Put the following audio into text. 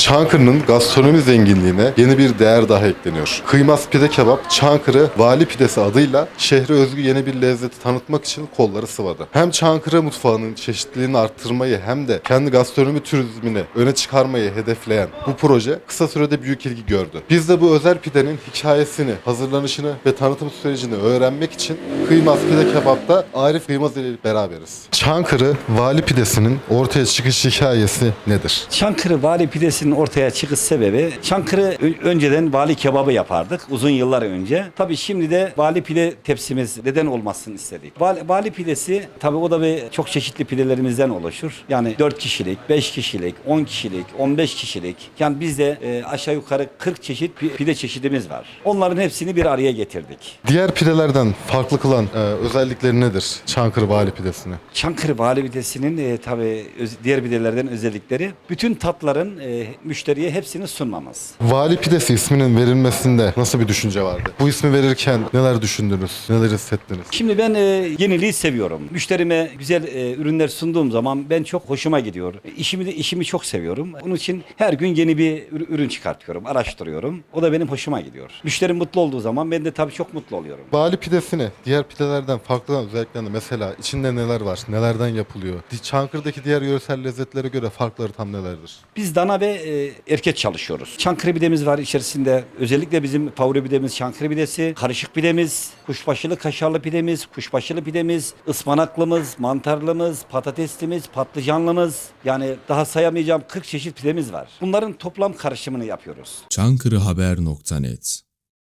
Çankırı'nın gastronomi zenginliğine yeni bir değer daha ekleniyor. Kıymas pide kebap Çankırı Vali Pidesi adıyla şehre özgü yeni bir lezzeti tanıtmak için kolları sıvadı. Hem Çankırı mutfağının çeşitliliğini arttırmayı hem de kendi gastronomi turizmini öne çıkarmayı hedefleyen bu proje kısa sürede büyük ilgi gördü. Biz de bu özel pidenin hikayesini, hazırlanışını ve tanıtım sürecini öğrenmek için Kıymas Pide Kebap'ta Arif Kıymaz ile beraberiz. Çankırı Vali Pidesi'nin ortaya çıkış hikayesi nedir? Çankırı vali pidesinin ortaya çıkış sebebi Çankırı önceden vali kebabı yapardık uzun yıllar önce. Tabii şimdi de vali pide tepsimiz neden olmasını istedik. Vali, vali pidesi tabii o da bir çok çeşitli pidelerimizden oluşur. Yani 4 kişilik, 5 kişilik, 10 kişilik, 15 kişilik. Yani bizde e, aşağı yukarı 40 çeşit pi- pide çeşidimiz var. Onların hepsini bir araya getirdik. Diğer pidelerden farklı kılan e, özellikleri nedir Çankırı Vali Pidesi'ni? Çankırı Vali Pidesi'nin e, tabii öz- diğer pidelerden özellikleri bütün tatların e, müşteriye hepsini sunmamız. Vali Pidesi isminin verilmesinde nasıl bir düşünce vardı? Bu ismi verirken neler düşündünüz, neler hissettiniz? Şimdi ben e, yeniliği seviyorum. Müşterime güzel e, ürünler sunduğum zaman ben çok hoşuma gidiyor. İşimi de işimi çok seviyorum. Onun için her gün yeni bir ür- ürün çıkartıyorum, araştırıyorum. O da benim hoşuma gidiyor. Müşterim mutlu olduğu zaman ben de tabii çok mutlu oluyorum. Vali Pidesi'ni diğer pidelerden farklı olan özelliklerini mesela içinde neler var, nelerden yapılıyor? Çankırı'daki diğer yöresel lezzetlere göre farkları tam nelerdir? Biz dana ve e, erkek çalışıyoruz. Çankırı pidemiz var içerisinde. Özellikle bizim favori pidemiz Çankırı pidesi. Karışık pidemiz, kuşbaşılı kaşarlı pidemiz, kuşbaşılı pidemiz, ıspanaklımız, mantarlımız, patateslimiz, patlıcanlımız. Yani daha sayamayacağım 40 çeşit pidemiz var. Bunların toplam karışımını yapıyoruz. çankırıhaber.net